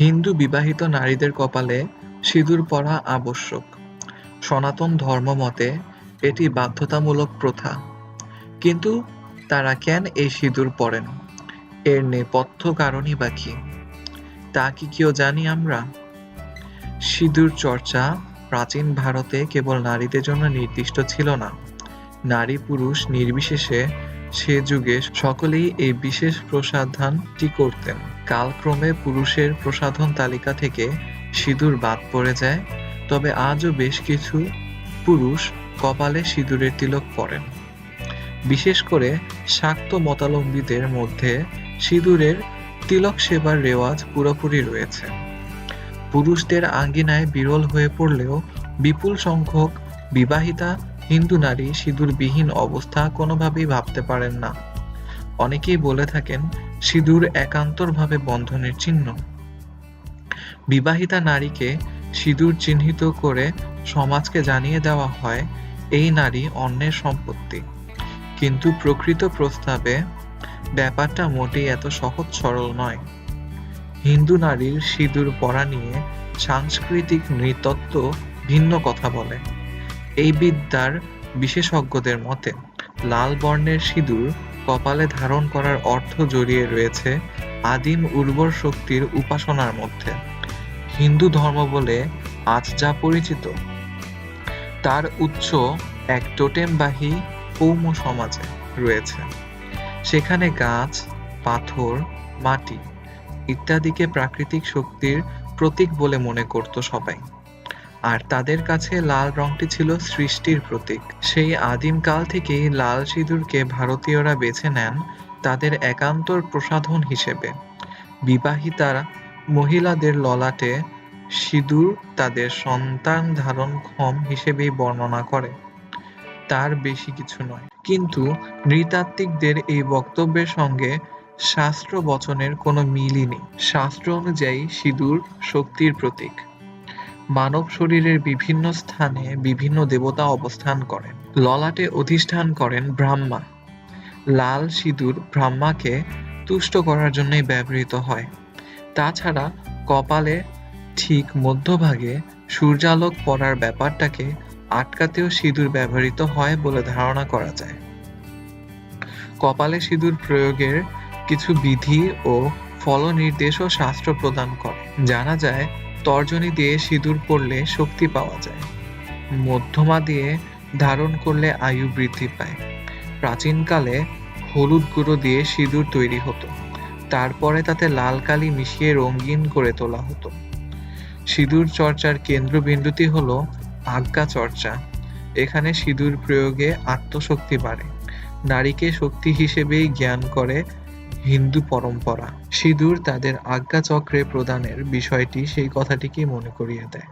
হিন্দু বিবাহিত নারীদের কপালে সিঁদুর পরা আবশ্যক। সনাতন ধর্মমতে এটি বাধ্যতামূলক প্রথা। কিন্তু তারা কেন এই সিঁদুর পরেন? এর নেপথ্য কারণই বা কি তা কি কেউ জানি আমরা? সিঁদুর চর্চা প্রাচীন ভারতে কেবল নারীদের জন্য নির্দিষ্ট ছিল না। নারী-পুরুষ নির্বিশেষে সে যুগে সকলেই এই বিশেষ প্রসাধানটি করতেন। কালক্রমে পুরুষের প্রসাধন তালিকা থেকে সিঁদুর বাদ পড়ে যায়, তবে আজও বেশ কিছু পুরুষ কপালে সিঁদুরের তিলক পরেন। বিশেষ করে শাক্ত মতাবলম্বীদের মধ্যে সিঁদুরের তিলক সেবার রেওয়াজ পুরোপুরি রয়েছে। পুরুষদের আঙ্গিনায় বিরল হয়ে পড়লেও বিপুল সংখ্যক বিবাহিতা হিন্দু নারী সিঁদুরবিহীন অবস্থা কোনোভাবেই ভাবতে পারেন না। অনেকেই বলে থাকেন, সিঁদুর একান্তরভাবে বন্ধনের চিহ্ন। বিবাহিতা নারীকে সিঁদুর চিহ্নিত করে সমাজকে জানিয়ে দেওয়া হয়, এই নারী অন্যের সম্পত্তি। কিন্তু প্রকৃত প্রস্তাবে ব্যাপারটা মোটেই এত সহজ সরল নয়। হিন্দু নারীর সিঁদুর পরা নিয়ে সাংস্কৃতিক নৃতত্ত্ব ভিন্ন কথা বলে। এই বিদ্যার বিশেষজ্ঞদের মতে, লাল বর্ণের সিঁদুর কপালে ধারণ করার অর্থ জড়িয়ে রয়েছে আদিম উর্বর শক্তির উপাসনার মধ্যে। হিন্দু ধর্ম বলে আজ যা পরিচিত, তার উৎস এক টোটেমবাহী কৌম সমাজে রয়েছে। সেখানে গাছ, পাথর, মাটি ইত্যাদিকে প্রাকৃতিক শক্তির প্রতীক বলে মনে করত সবাই। আর তাদের কাছে লাল রংটি ছিল সৃষ্টির প্রতীক। সেই আদিমকাল থেকেই লাল সিঁদুরকে ভারতীয়রা বেছে নেন তাদের একান্তর প্রসাধন হিসেবে। বিবাহিতারা মহিলাদের ললাটে সিঁদুর তাদের সন্তান ধারণ ক্ষম হিসেবেই বর্ণনা করে, তার বেশি কিছু নয়। কিন্তু নৃতাত্ত্বিকদের এই বক্তব্যের সঙ্গে শাস্ত্র বচনের কোনো মিলই নেই। শাস্ত্র অনুযায়ী সিঁদুর শক্তির প্রতীক। মানব শরীরের বিভিন্ন স্থানে বিভিন্ন দেবতা অবস্থান করেন। ললাটে অধিষ্ঠান করেন ব্রাহ্মা লাল সিঁদুর ব্রাহ্মাকে তুষ্ট করার জন্যই ব্যবহৃত হয়। তাছাড়া কপালে ঠিক মধ্যভাগে সূর্যালোক পড়ার ব্যাপারটাকে আটকাতেও সিঁদুর ব্যবহৃত হয় বলে ধারণা করা যায়। কপালে সিঁদুর প্রয়োগের কিছু বিধি ও ফলনির্দেশও শাস্ত্র প্রদান করে। জানা যায়, তর্জনী দিয়ে সিঁদুর পরলে শক্তি পাওয়া যায়। মধ্যমা দিয়ে ধারণ করলে আয়ু বৃদ্ধি পায়। প্রাচীনকালে হলুদ গুঁড়ো দিয়ে সিঁদুর তৈরি হতো। তারপরে তাতে লাল কালি মিশিয়ে রঙিন করে তোলা হতো। সিঁদুর চর্চার কেন্দ্রবিন্দুটি হল আজ্ঞা চর্চা। এখানে সিঁদুর প্রয়োগে আত্মশক্তি বাড়ে। নারীকে শক্তি হিসেবেই জ্ঞান করে হিন্দু পরম্পরা। সিঁদুর তাদের আজ্ঞাচক্রে প্রদানের বিষয়টি সেই কথাটিকেই মনে করিয়ে দেয়।